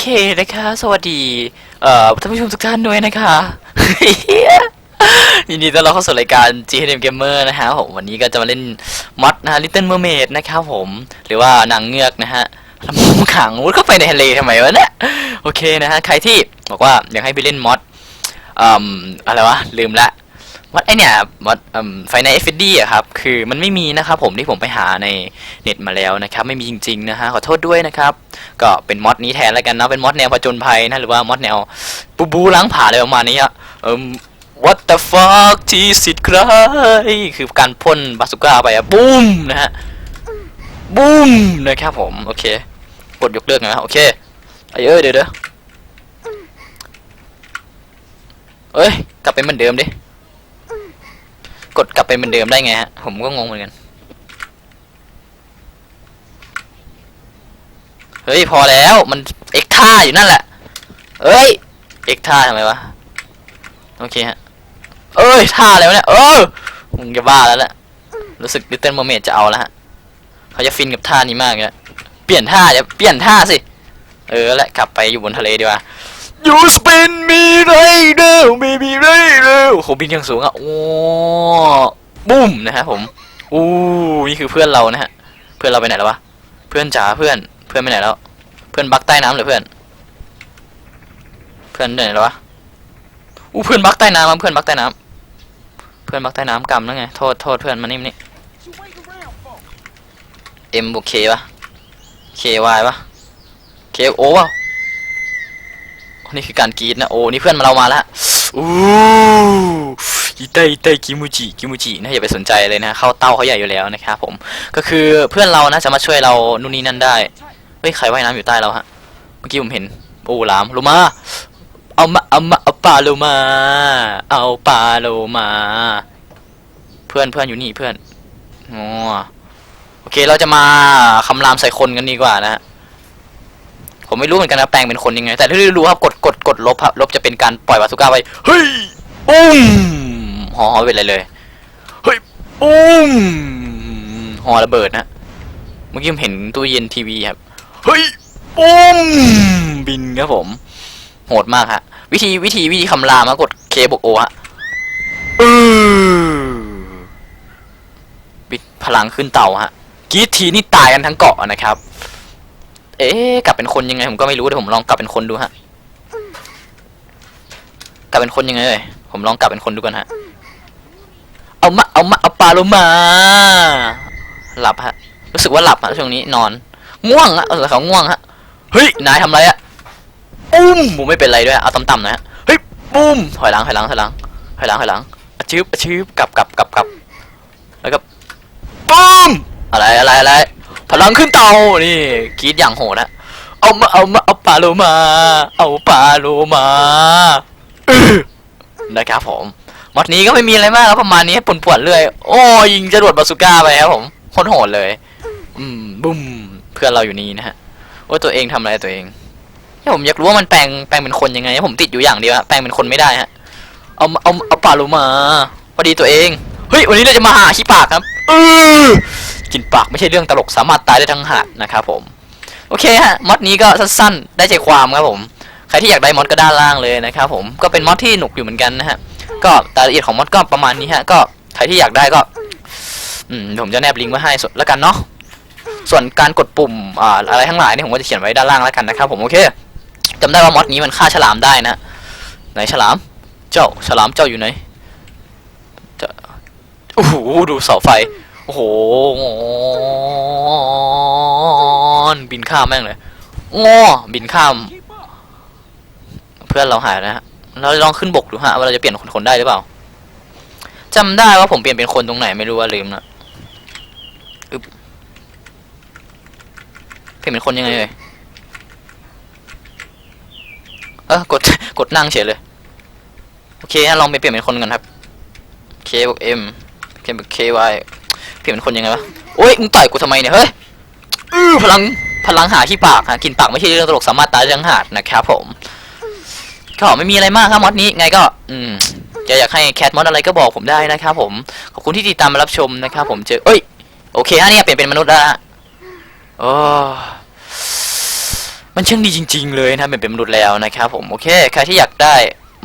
เคนะคะ สวัสดีเอ่อท่านผู้ชมทุกท่านด้วยนะคะยินดีต้อนรับเข้าสู่รายการ GHM Gamer นะฮะผมวันนี้ก็จะมาเล่นมอดนะฮะ Little Mermaid นะครับผม หรือว่านางเงือกนะฮะทำขังมุดเข้าไปในทะเลทำไมวะเนี่ยโอเคนะฮะ ใครที่บอกว่าอยากให้ไปเล่นมอดอืมอะไรวะ ลืมละ มอดไอเนี่ยมอดอืมไฟในเอฟดีอะครับ คือมันไม่มีนะครับผมที่ผมไปหาในเน็ตมาแล้วนะครับ ไม่มีจริงๆนะฮะขอโทษด้วยนะครับ ก็เป็นมอดนี้แทนแล้วกันนะเป็นมอดแนวผจญภัยนะหรือว่ามอดแนวบูบูล้างผลาอะไรประมาณนี้อะเอ่ม what the fuck ที่สิทธิ์ใครคือการพ่นบาสุก้าไปอะบูมนะฮะบูมนะครับผม โอเค กดยกเลิกนะโอเคไอเอ้ยเดี๋ยวเดี๋ยวเอ้ย กลับไปเหมือนเดิมดิ กดกลับไปเหมือนเดิมได้ไงฮะ ผมก็งงเหมือนกัน เฮ้ย พอแล้วมันเอกท่าอยู่นั่นแหละ เอ้ย เอกท่าทำไมวะ โอเคฮะ เอ้ย ท่าอะไรวะเนี่ย เออมึงจะบ้าแล้วแหละรู้สึกดิเต้นโมเมดจะเอาแล้วฮะ เขาจะฟินกับท่านี้มากเลยเปลี่ยนท่าจะเปลี่ยนท่าสิ เออแหละกลับไปอยู่บนทะเลดีกว่า You spin me rider baby rider โหบินอย่างสูงอะโอ้บุ้มนะฮะผมอู้นี่คือเพื่อนเรานะฮะ เพื่อนเราไปไหนแล้ววะ เพื่อนจ๋าเพื่อน เพื่อนไปไหนแล้ว เพื่อนบักใต้น้ำหรือเพื่อน เพื่อนไปไหนแล้ววะ อู้เพื่อนบักใต้น้ำเพื่อนบักใต้น้ำเพื่อนบักใต้น้ำกำแล้วไง โทษโทษเพื่อนมานี่มานี่เอ็มบวกเคปะเควายปะเคโอปะ นี่คือการกรีดนะโอ้นี่เพื่อนมาเรามาแล้วอู้อีเตอีเตกิมูจิกิมูจินะอย่าไปสนใจเลยนะเข้าเต้าเขาใหญ่อยู่แล้วนะครับผมก็คือเพื่อนเรานะจะมาช่วยเรานู่นนี่นั่นได้เฮ้ยใครว่ายน้ำอยู่ใต้เราฮะเมื่อกี้ผมเห็นโอ้ลามลงมาเอามาเอามาเอาปลาโลมาเอาปลาโลมาเพื่อนเพื่อนอยู่นี่เพื่อนอ๋อโอเคเราจะมาคำรามใส่คนกันดีกว่านะฮะ ผมไม่รู้เหมือนกันนะแปลงเป็นคนยังไง แต่ที่รู้ครับกดกดกดลบครับลบจะเป็นการปล่อยบาสุก้าไปเฮ้ยปุ้มหอเป็นอะไรเลยเฮ้ยปุ้มหอระเบิดนะเมื่อกี้ผมเห็นตู้เย็นทีวีครับเฮ้ยปุ้มบินครับผม โหดมากฮะวิธีวิธีวิธีคำรามนะกดเคบวกโอฮะเออบิดพลังขึ้นเต่าฮะกีทีนี่ตายกันทั้งเกาะนะครับ เอ๊ะกลับเป็นคนยังไงผมก็ไม่รู้เดี๋ยวผมลองกลับเป็นคนดูฮะกลับเป็นคนยังไงเลยผมลองกลับเป็นคนดูกันฮะ เอามาเอามาเอาปลาโลมา หลับฮะ รู้สึกว่าหลับฮะช่วงนี้นอน ง่วงฮะเออเขาง่วงฮะ เฮ้ย นายทำอะไรอะปุ้มผมไม่เป็นไรด้วย เอาต่ำๆหนะฮะ เฮ้ยปุ้มถอยหลังถอยหลังถอยหลังถอยหลังถอยหลังอชืบอชืบกลับกลับกลับกลับแล้วก็ปุ้มอะไรอะไรอะไร พลังขึ้นเตา นี่กรีดอย่างโหดนะเอามาเอามาเอาปลาโลมา เอาปลาโลมานะครับผมมอดนี้ก็ไม่มีอะไรมากครับประมาณนี้ปวดๆเรื่อย โอ้ยิงจรวดบาสุก้าไปครับผมโคตรโหดเลย อืมบุ้มเพื่อนเราอยู่นี่นะฮะว่าตัวเองทำอะไรตัวเองเนี่ผมอยากรู้ว่ามันแปลงแปลงเป็นคนยังไง ผมติดอยู่อย่างเดียวะแปลงเป็นคนไม่ได้ฮะเอาเอาเอาปลาโลมาพอดีตัวเองเฮ้ยวันนี้เราจะมาหาขี้ปากครับเออ กินปากไม่ใช่เรื่องตลกสามารถตายได้ทั้งหาดนะครับผม โอเคฮะมอดนี้ก็สั้นๆ ได้ใจความครับผม ใครที่อยากได้มอดก็ด้านล่างเลยนะครับผมก็เป็นมอดที่หนุกอยู่เหมือนกันนะฮะก็รายละเอียดของมอดก็ประมาณนี้ฮะก็ใครที่อยากได้ก็อืมผมจะแนบลิงก์ไว้ให้ส่วนแล้วกันเนาะส่วนการกดปุ่มอ่าอะไรทั้งหลายเนี่ยผมก็จะเขียนไว้ด้านล่างแล้วกันนะครับผมโอเคจำได้ว่ามอดนี้มันฆ่าฉลามได้นะไหนฉลาม เจ้าฉลามเจ้าอยู่ไหนจะโอ้โหดูเสาไฟ โอ้โหบินข้ามแม่งเลยงอบินข้าม เพื่อนเราหายนะฮะ เราลองขึ้นบกดูฮะว่าเราจะเปลี่ยนคนคนได้หรือเปล่าจำได้ว่าผมเปลี่ยนเป็นคนตรงไหนไม่รู้ว่าลืมนะอึบเปลี่ยนเป็นคนยังไงเลยเออกดกดนั่งเฉยเลย โอเคฮะลองไปเปลี่ยนเป็นคนกันครับ K บวก M K บวก K Y เปลี่ยนเป็นคนยังไงวะโอ้ยมึงต่อยกูทำไมเนี่ยเฮ้ยอือพลังพลังหาที่ปากฮะกินปากไม่ใช่เรื่องตลกสามารถตายได้ทั้งหาดนะครับผมก็ไม่มีอะไรมากครับมอดนี้ไงก็ อืมจะอยากให้แคทมอดอะไรก็บอกผมได้นะครับผมขอบคุณที่ติดตามรับชมนะครับผมเจอเอ้ยโอเคฮะเนี่ยเปลี่ยนเป็นมนุษย์แล้วฮะโอ้มันช่างดีจริง ๆ เลยนะเป็นเป็นมนุษย์แล้วนะครับผมโอเคใครที่อยากได้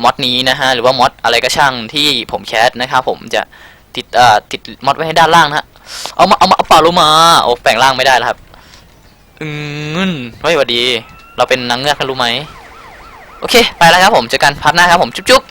มอดนี้นะฮะหรือว่ามอดอะไรก็ช่างที่ผมแคสนะครับผมจะ ติดเอ่อติดมอดไว้ให้ด้านล่างนะฮะเอามาเอามาเอาปลาลงมาโอ้แปลงร่างไม่ได้แล้วครับ อืมเฮ้ยวัดดี เราเป็นนางเงือกนะรู้ไหมโอเค ไปแล้วครับผมเจอกันพักหน้าครับผมจุ๊บ